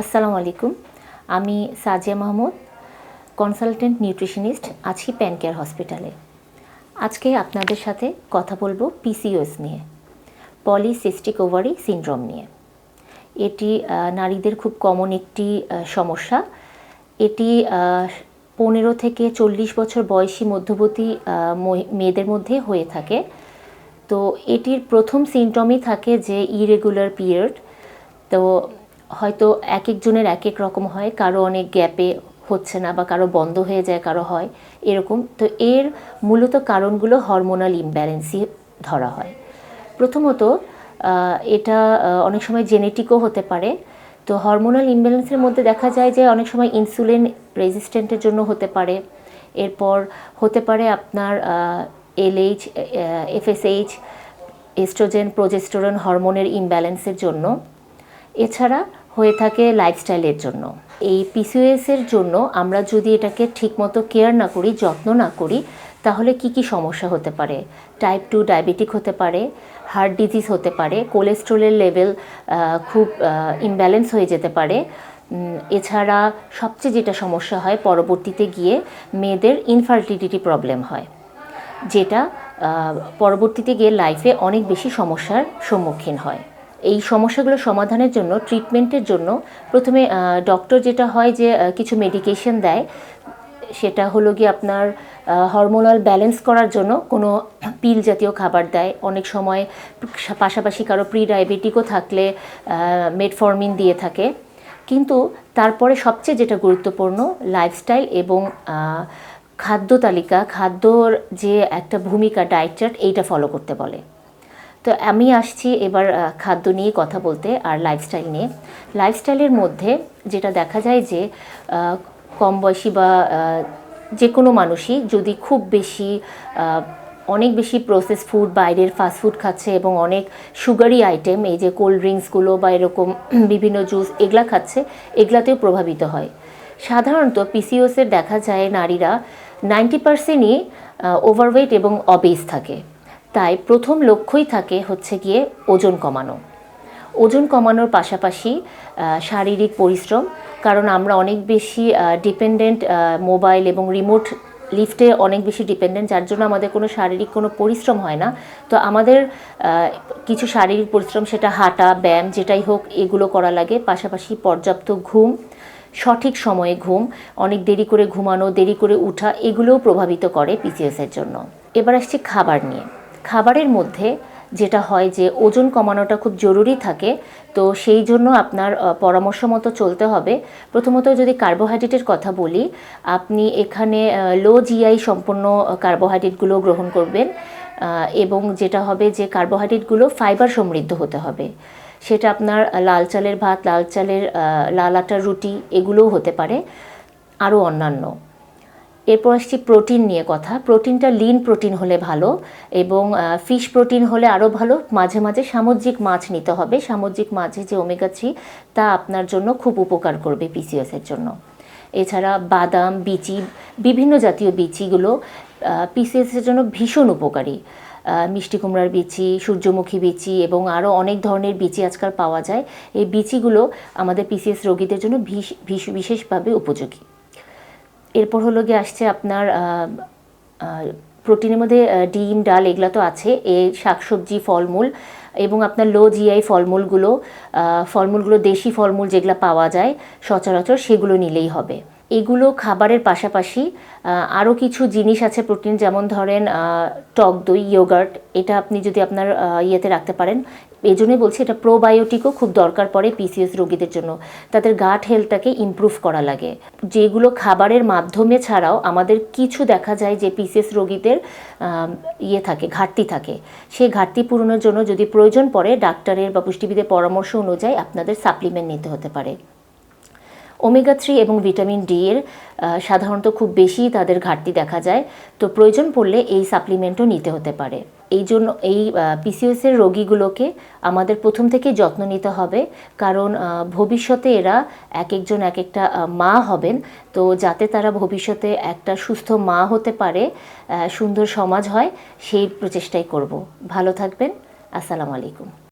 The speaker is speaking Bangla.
আসসালামু আলাইকুম। আমি সাজিয়া মাহমুদ কনসালটেন্ট নিউট্রিশনিস্ট আছি প্যান কেয়ার হসপিটালে আজকে আপনাদের সাথে কথা বলব পিসিওএস নিয়ে পলিসিস্টিক ওভারি সিনড্রোম নিয়ে। এটি নারীদের খুব কমন একটি সমস্যা। এটি পনেরো থেকে চল্লিশ বছর বয়সী মধ্যবর্তী মেয়েদের মধ্যে হয়ে থাকে। তো এটির প্রথম সিমটমই থাকে যে ইরেগুলার পিরিয়ড তো হয়তো এক একজনের এক এক রকম হয়, কারও অনেক গ্যাপে হচ্ছে না বা কারও বন্ধ হয়ে যায়, কারও হয় এরকম। তো এর মূলত কারণগুলো হরমোনাল ইমব্যালেন্সই ধরা হয়। প্রথমত এটা অনেক সময় জেনেটিকও হতে পারে। তো হরমোনাল ইমব্যালেন্সের মধ্যে দেখা যায় যে অনেক সময় ইনসুলিন রেজিস্ট্যান্টের জন্য হতে পারে। এরপর হতে পারে আপনার এলএইচ এফএসএইচ এস্ট্রোজেন প্রোজেস্টোরন হরমোনের ইমব্যালেন্সের জন্য। এছাড়া হয়ে থাকে লাইফস্টাইলের জন্য। এই পিসিওএস এর জন্য আমরা যদি এটাকে ঠিকমতো কেয়ার না করি, যত্ন না করি, তাহলে কি কি সমস্যা হতে পারে? টাইপ টু ডায়াবেটিক হতে পারে হার্ট ডিজিজ হতে পারে কোলেস্ট্রলের লেভেল খুব ইমব্যালেন্স হয়ে যেতে পারে। এছাড়া সবচেয়ে যেটা সমস্যা হয়, পরবর্তীতে গিয়ে মেয়েদের ইনফার্টিলিটি প্রবলেম হয়, যেটা পরবর্তীতে গিয়ে লাইফে অনেক বেশি সমস্যার সম্মুখীন হয়। এই সমস্যাগুলো সমাধানের জন্য ট্রিটমেন্টের জন্য প্রথমে ডক্টর যেটা হয় যে কিছু মেডিকেশন দেয়, সেটা হলো গিয়ে আপনার হরমোনাল ব্যালেন্স করার জন্য কোনো পিল জাতীয় খাবার দেয়। অনেক সময় পাশাপাশি কারও প্রি ডায়াবেটিকও থাকলে মেটফর্মিন দিয়ে থাকে। কিন্তু তারপরে সবচেয়ে যেটা গুরুত্বপূর্ণ লাইফস্টাইল এবং খাদ্য তালিকা, খাদ্যর যে একটা ভূমিকা ডায়েট চার্ট এইটা ফলো করতে বলে। তো আমি আসছি এবার খাদ্য নিয়ে কথা বলতে আর লাইফস্টাইল নিয়ে। লাইফস্টাইলের মধ্যে যেটা দেখা যায় যে কম বয়সী বা যে কোনো মানুষই যদি খুব বেশি অনেক বেশি প্রসেস ফুড বাইরের ফাস্ট ফুড খাচ্ছে এবং অনেক সুগারি আইটেম এই যে কোল্ড ড্রিঙ্কসগুলো বা এরকম বিভিন্ন জুস এগুলা খাচ্ছে, এগুলাতেও প্রভাবিত হয়। সাধারণত পিসিওসের দেখা যায় নারীরা নাইনটি পার্সেন্টই ওভারওয়েট এবং অবেজ থাকে। তাই প্রথম লক্ষ্যই থাকে হচ্ছে গিয়ে ওজন কমানো। ওজন কমানোর পাশাপাশি শারীরিক পরিশ্রম, কারণ আমরা অনেক বেশি ডিপেন্ডেন্ট মোবাইল এবং রিমোট লিফটে অনেক বেশি ডিপেন্ডেন্ট যার জন্য আমাদের কোনো শারীরিক কোনো পরিশ্রম হয় না। তো আমাদের কিছু শারীরিক পরিশ্রম সেটা হাঁটা, ব্যায়াম যেটাই হোক, এগুলো করা লাগে। পাশাপাশি পর্যাপ্ত ঘুম, সঠিক সময়ে ঘুম, অনেক দেরি করে ঘুমানো, দেরি করে উঠা, এগুলোও প্রভাবিত করে পিসিএসের জন্য। এবার আসছি খাবার নিয়ে। খাবারের মধ্যে যেটা হয় যে ওজন কমানোটা খুব জরুরি থাকে, তো সেই জন্য আপনার পরামর্শ মতো চলতে হবে। প্রথমত যদি কার্বোহাইড্রেটের কথা বলি, আপনি এখানে লো জিআই সম্পন্ন কার্বোহাইড্রেটগুলো গ্রহণ করবেন এবং যেটা হবে যে কার্বোহাইড্রেটগুলো ফাইবার সমৃদ্ধ হতে হবে। সেটা আপনার লাল চালের ভাত, লাল চালের লাল আটার রুটি, এগুলোও হতে পারে। আরও অন্যান্য। এরপর আসছি প্রোটিন নিয়ে কথা। প্রোটিনটা লিন প্রোটিন হলে ভালো এবং ফিশ প্রোটিন হলে আরও ভালো। মাঝে মাঝে সামুদ্রিক মাছ নিতে হবে। সামুদ্রিক মাছে যে ওমেগা থ্রি তা আপনার জন্য খুব উপকার করবে পিসিএসের জন্য। এছাড়া বাদাম, বিচি, বিভিন্ন জাতীয় বিচিগুলো পিসিএসের জন্য ভীষণ উপকারী। মিষ্টি কুমড়ার বিচি, সূর্যমুখী বিচি এবং আরও অনেক ধরনের বিচি আজকাল পাওয়া যায়। এই বিচিগুলো আমাদের পিসিএস রোগীদের জন্য বিশেষভাবে উপযোগী। এরপর হলো গিয়ে আসছে আপনার প্রোটিনের মধ্যে ডিম, ডাল এগুলো তো আছে, এ শাকসবজি, ফলমূল এবং আপনার লো জিআই ফলমূলগুলো ফলমূলগুলো দেশি ফলমূল যেগুলো পাওয়া যায় সচরাচর সেগুলো নিলেই হবে। এগুলো খাবারের পাশাপাশি আরও কিছু জিনিস আছে প্রোটিন, যেমন ধরেন টক দই ইয়োগার্ট এটা আপনি যদি আপনার ইয়েতে রাখতে পারেন এই জন্যই বলছি এটা প্রোবায়োটিকও খুব দরকার পড়ে পিসিএস রোগীদের জন্য। তাদের গাট হেলথটাকে ইমপ্রুভ করা লাগে। যেগুলো খাবারের মাধ্যমে ছাড়াও আমাদের কিছু দেখা যায় যে পিসিএস রোগীদের ইয়ে থাকে, ঘাটতি থাকে। সেই ঘাটতি পূরণের জন্য যদি প্রয়োজন পড়ে, ডাক্তারের বা পুষ্টিবিদের পরামর্শ অনুযায়ী আপনাদের সাপ্লিমেন্ট নিতে হতে পারে। ওমেগা থ্রি এবং ভিটামিন ডি এর সাধারণত খুব বেশি তাদের ঘাটতি দেখা যায়। তো প্রয়োজন পড়লে এই সাপ্লিমেন্টও নিতে হতে পারে। এই জন্য এই পিসিওসের রোগীগুলোকে আমাদের প্রথম থেকে যত্ন নিতে হবে। কারণ ভবিষ্যতে এরা এক একজন এক একটা মা হবেন। তো যাতে তারা ভবিষ্যতে একটা সুস্থ মা হতে পারে সুন্দর সমাজ হয়, সেই প্রচেষ্টাই করব। ভালো থাকবেন। আসসালামু আলাইকুম।